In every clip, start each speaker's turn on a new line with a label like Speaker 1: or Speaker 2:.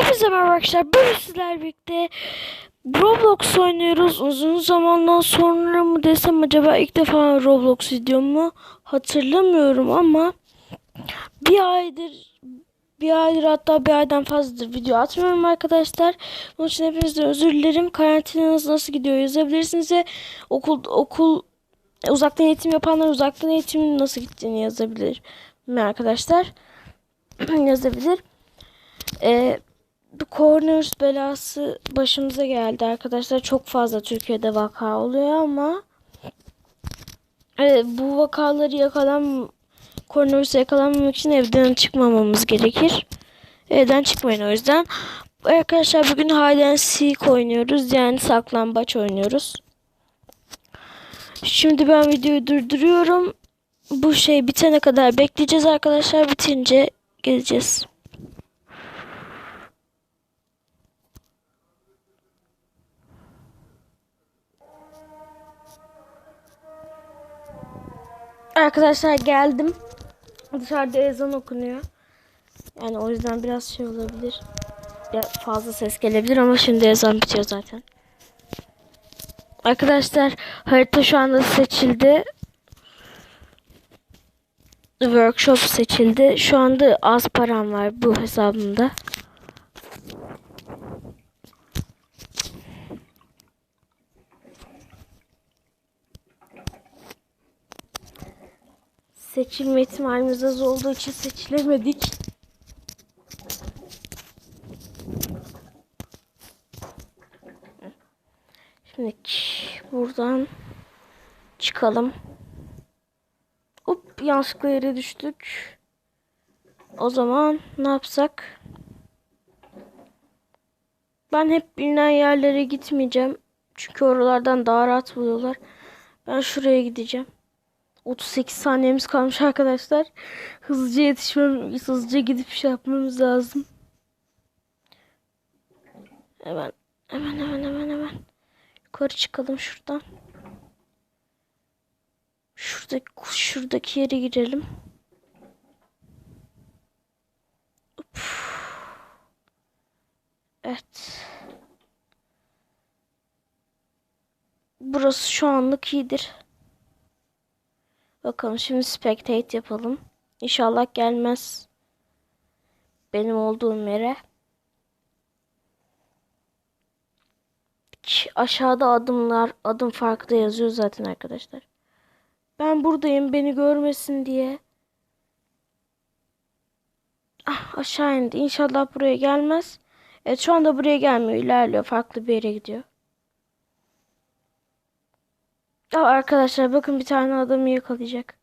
Speaker 1: Hepinize merhaba arkadaşlar. Bugün sizlerle birlikte Roblox oynuyoruz. Uzun zamandan sonra mı desem acaba ilk defa Roblox videomu hatırlamıyorum ama bir aydır bir aydır hatta bir aydan fazladır video atmıyorum arkadaşlar. Bunun için hepinizden özür dilerim. Karantinanız nasıl gidiyor yazabilirsiniz okul okul uzaktan eğitim yapanlar uzaktan eğitimin nasıl gittiğini yazabilir mi arkadaşlar? yazabilir. Ee, bu koronavirüs belası başımıza geldi arkadaşlar. Çok fazla Türkiye'de vaka oluyor ama e, bu vakaları yakalan koronavirüse yakalanmamak için evden çıkmamamız gerekir. Evden çıkmayın o yüzden. Arkadaşlar bugün hide and seek oynuyoruz. Yani saklambaç oynuyoruz. Şimdi ben videoyu durduruyorum. Bu şey bitene kadar bekleyeceğiz arkadaşlar. Bitince geleceğiz. Arkadaşlar geldim. Dışarıda ezan okunuyor. Yani o yüzden biraz şey olabilir. Biraz fazla ses gelebilir ama şimdi ezan bitiyor zaten. Arkadaşlar harita şu anda seçildi. Workshop seçildi. Şu anda az param var bu hesabımda. Seçilme ihtimalimiz az olduğu için seçilemedik. Şimdi buradan çıkalım. Hop yanlışlıkla yere düştük. O zaman ne yapsak? Ben hep bilinen yerlere gitmeyeceğim. Çünkü oralardan daha rahat buluyorlar. Ben şuraya gideceğim. 38 saniyemiz kalmış arkadaşlar. Hızlıca yetişmem, hızlıca gidip şey yapmamız lazım. Hemen, hemen, hemen, hemen, hemen. Yukarı çıkalım şuradan. Şuradaki, şuradaki yere girelim. Evet. Burası şu anlık iyidir. Bakalım şimdi spectate yapalım. İnşallah gelmez. Benim olduğum yere. Aşağıda adımlar, adım farkı da yazıyor zaten arkadaşlar. Ben buradayım beni görmesin diye. Ah, aşağı indi. İnşallah buraya gelmez. Evet şu anda buraya gelmiyor. ilerliyor. Farklı bir yere gidiyor. Ya arkadaşlar bakın bir tane adamı yakalayacak.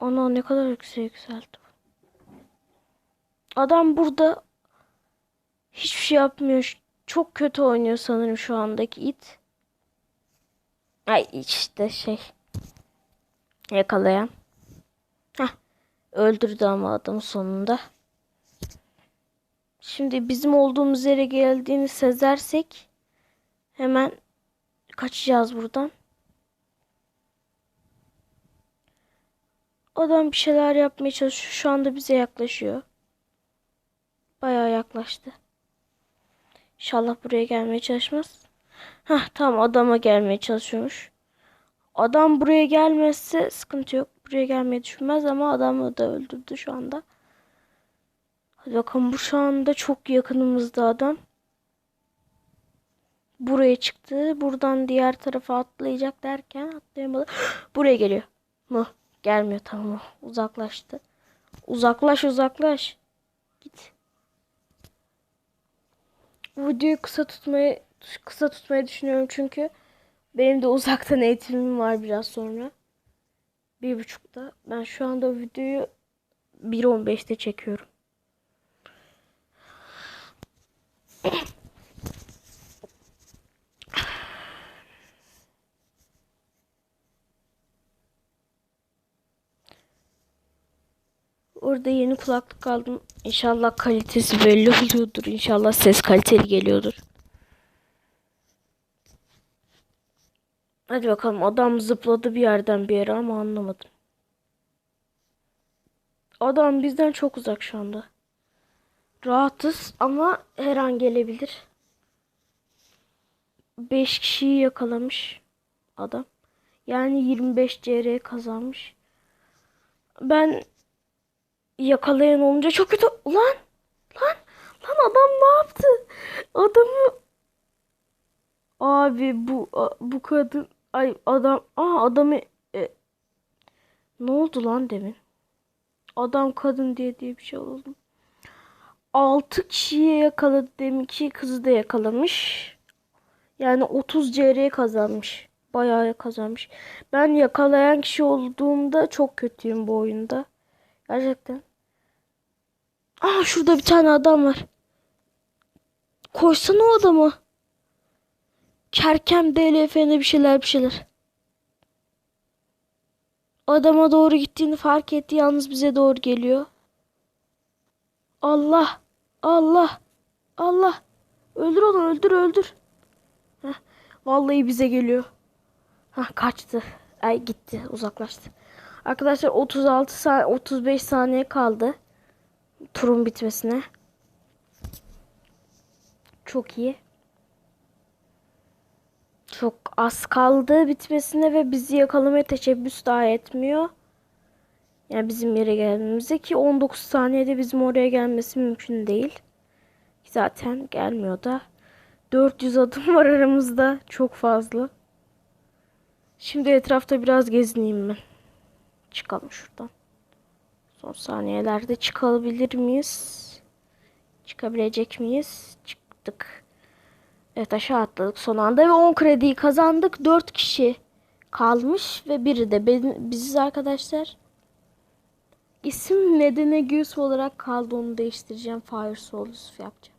Speaker 1: Ona ne kadar yüksek yükseldi. Adam burada hiçbir şey yapmıyor. Çok kötü oynuyor sanırım şu andaki it. Ay işte şey. Yakalayan. Heh. Öldürdü ama adamı sonunda. Şimdi bizim olduğumuz yere geldiğini sezersek hemen kaçacağız buradan. Adam bir şeyler yapmaya çalışıyor. Şu anda bize yaklaşıyor. Bayağı yaklaştı. İnşallah buraya gelmeye çalışmaz. Hah tamam adama gelmeye çalışıyormuş. Adam buraya gelmezse sıkıntı yok. Buraya gelmeyi düşünmez ama adamı da öldürdü şu anda. Hadi bakalım bu şu anda çok yakınımızda adam. Buraya çıktı. Buradan diğer tarafa atlayacak derken atlayamadı. Buraya geliyor. Mı? Gelmiyor tamam. Uzaklaştı. Uzaklaş uzaklaş. Git. Videoyu kısa tutmayı kısa tutmayı düşünüyorum çünkü benim de uzaktan eğitimim var biraz sonra. Bir buçukta. Ben şu anda videoyu 1.15'te çekiyorum. Orada yeni kulaklık aldım. İnşallah kalitesi belli oluyordur. İnşallah ses kaliteli geliyordur. Hadi bakalım adam zıpladı bir yerden bir yere ama anlamadım. Adam bizden çok uzak şu anda. Rahatız ama her an gelebilir. 5 kişiyi yakalamış adam. Yani 25 CR kazanmış. Ben yakalayan olunca çok kötü. Ulan! Lan! Lan adam ne yaptı? Adamı Abi bu bu kadın ay adam aa adamı e, ne oldu lan demin? Adam kadın diye diye bir şey oldu. 6 kişiye yakaladı deminki kızı da yakalamış. Yani 30 CR kazanmış. Bayağı kazanmış. Ben yakalayan kişi olduğumda çok kötüyüm bu oyunda. Gerçekten. Aa şurada bir tane adam var. Koysana o adamı. Kerkem DLF'ne bir şeyler bir şeyler. Adama doğru gittiğini fark etti. Yalnız bize doğru geliyor. Allah. Allah. Allah. Öldür onu öldür öldür. Heh, vallahi bize geliyor. Hah kaçtı. Ay gitti uzaklaştı. Arkadaşlar 36 saniye 35 saniye kaldı. Turun bitmesine. Çok iyi. Çok az kaldı bitmesine ve bizi yakalamaya teşebbüs daha etmiyor. Yani bizim yere gelmemize ki 19 saniyede bizim oraya gelmesi mümkün değil. Zaten gelmiyor da. 400 adım var aramızda. Çok fazla. Şimdi etrafta biraz gezineyim ben. Çıkalım şuradan. Son saniyelerde çıkabilir miyiz? Çıkabilecek miyiz? Çıktık. Evet aşağı atladık son anda ve 10 krediyi kazandık. 4 kişi kalmış ve biri de ben, biziz arkadaşlar. İsim nedene Göğüs olarak kaldı onu değiştireceğim. Fire Soul Yusuf yapacağım.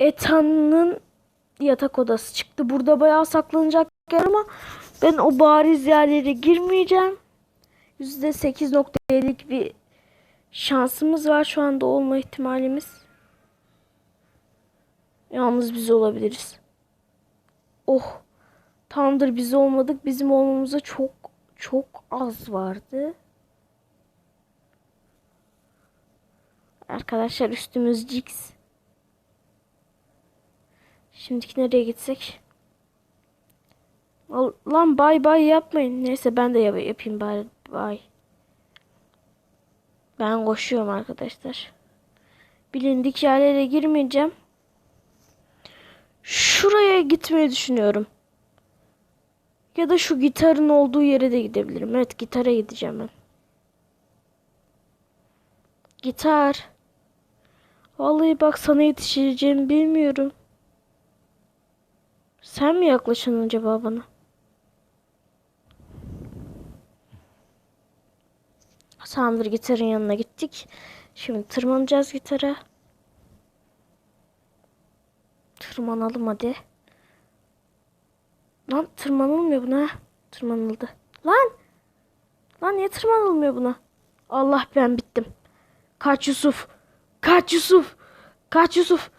Speaker 1: Ethan'ın yatak odası çıktı. Burada bayağı saklanacak yer ama ben o bariz yerlere girmeyeceğim. %8.7'lik bir şansımız var şu anda olma ihtimalimiz. Yalnız biz olabiliriz. Oh. Tamamdır biz olmadık. Bizim olmamıza çok çok az vardı. Arkadaşlar üstümüz Jix. Şimdiki nereye gitsek? Lan bay bay yapmayın. Neyse ben de yap- yapayım bari bay. Ben koşuyorum arkadaşlar. Bilindik yerlere girmeyeceğim. Şuraya gitmeyi düşünüyorum. Ya da şu gitarın olduğu yere de gidebilirim. Evet gitara gideceğim ben. Gitar. Vallahi bak sana yetişeceğimi bilmiyorum. Sen mi yaklaşın acaba bana? Tamamdır gitarın yanına gittik. Şimdi tırmanacağız gitara. Tırmanalım hadi. Lan tırmanılmıyor buna. Tırmanıldı. Lan! Lan niye tırmanılmıyor buna? Allah ben bittim. Kaç Yusuf. Kaç Yusuf. Kaç Yusuf.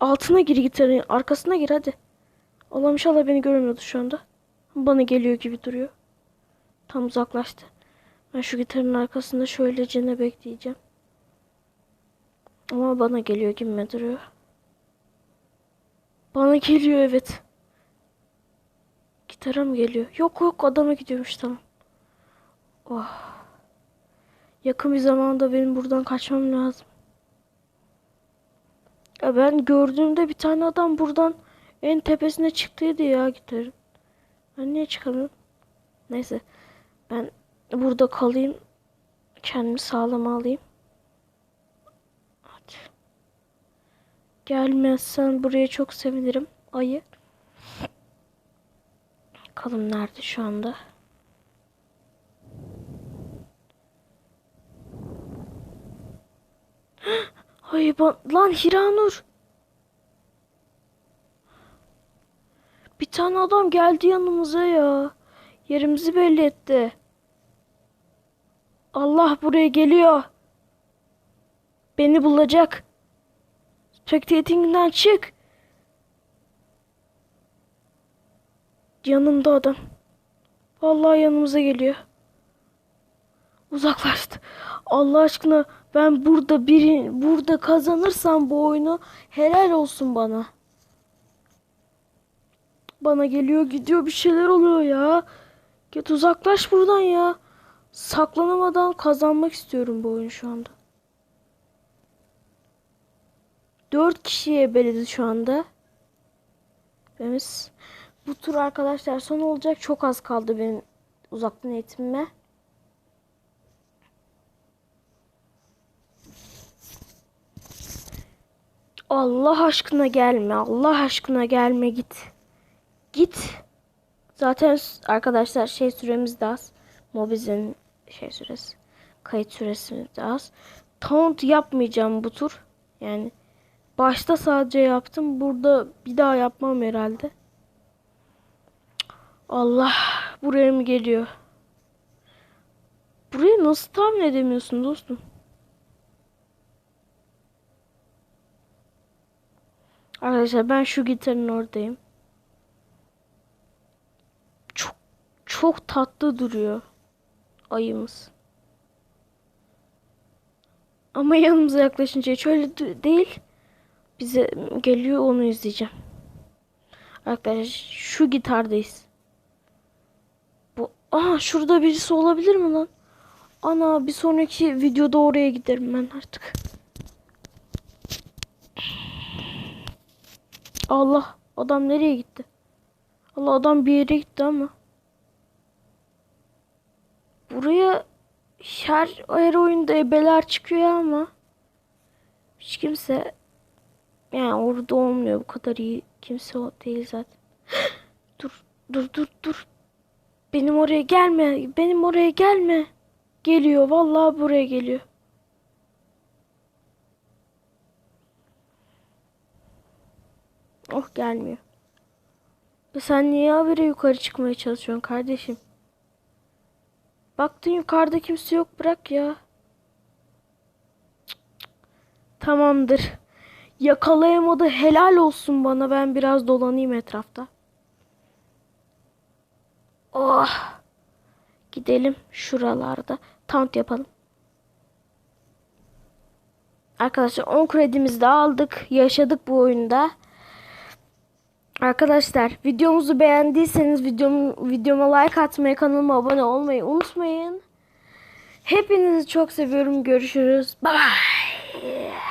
Speaker 1: Altına gir gitarın. Arkasına gir hadi. Allah'ım inşallah beni görmüyordu şu anda. Bana geliyor gibi duruyor. Tam uzaklaştı. Ben şu gitarın arkasında şöylece ne bekleyeceğim. Ama bana geliyor gibi mi duruyor? Bana geliyor evet. Gitara mı geliyor? Yok yok adama gidiyormuş tamam. Oh. Yakın bir zamanda benim buradan kaçmam lazım. Ya ben gördüğümde bir tane adam buradan en tepesine çıktıydı ya gitarın. Ben niye çıkamıyorum? Neyse. Ben burada kalayım. Kendimi sağlama alayım. Hadi. Gelmezsen buraya çok sevinirim. Ayı. Bakalım nerede şu anda. Ay ben... Lan Hiranur. Bir tane adam geldi yanımıza ya. Yerimizi belli etti. Allah buraya geliyor. Beni bulacak. Spectating'den çık. Yanımda adam. Vallahi yanımıza geliyor. Uzaklaştı. Allah aşkına ben burada biri burada kazanırsam bu oyunu helal olsun bana. Bana geliyor gidiyor bir şeyler oluyor ya. Git uzaklaş buradan ya. Saklanamadan kazanmak istiyorum bu oyunu şu anda. Dört kişiye beledi şu anda. Benim bu tur arkadaşlar son olacak. Çok az kaldı benim uzaktan eğitimime. Allah aşkına gelme. Allah aşkına gelme git. Git. Zaten arkadaşlar şey süremiz de az. Mobiz'in şey süresi. Kayıt süresi de az. Taunt yapmayacağım bu tur. Yani başta sadece yaptım. Burada bir daha yapmam herhalde. Allah buraya mı geliyor? Burayı nasıl tahmin edemiyorsun dostum? Arkadaşlar ben şu gitarın oradayım. Çok çok tatlı duruyor ayımız. Ama yanımıza yaklaşınca hiç öyle de- değil. Bize geliyor onu izleyeceğim. Arkadaşlar şu gitardayız. Bu Aa şurada birisi olabilir mi lan? Ana bir sonraki videoda oraya giderim ben artık. Allah adam nereye gitti? Allah adam bir yere gitti ama. Buraya her, her oyunda ebeler çıkıyor ama hiç kimse yani orada olmuyor bu kadar iyi kimse o değil zaten. dur dur dur dur. Benim oraya gelme. Benim oraya gelme. Geliyor vallahi buraya geliyor. Oh gelmiyor. Sen niye habire yukarı çıkmaya çalışıyorsun kardeşim? Baktın yukarıda kimse yok bırak ya. Tamamdır. Yakalayamadı helal olsun bana ben biraz dolanayım etrafta. Oh. Gidelim şuralarda. Taunt yapalım. Arkadaşlar 10 kredimizi de aldık. Yaşadık bu oyunda. Arkadaşlar videomuzu beğendiyseniz videom, videoma like atmayı, kanalıma abone olmayı unutmayın. Hepinizi çok seviyorum. Görüşürüz. Bye bye.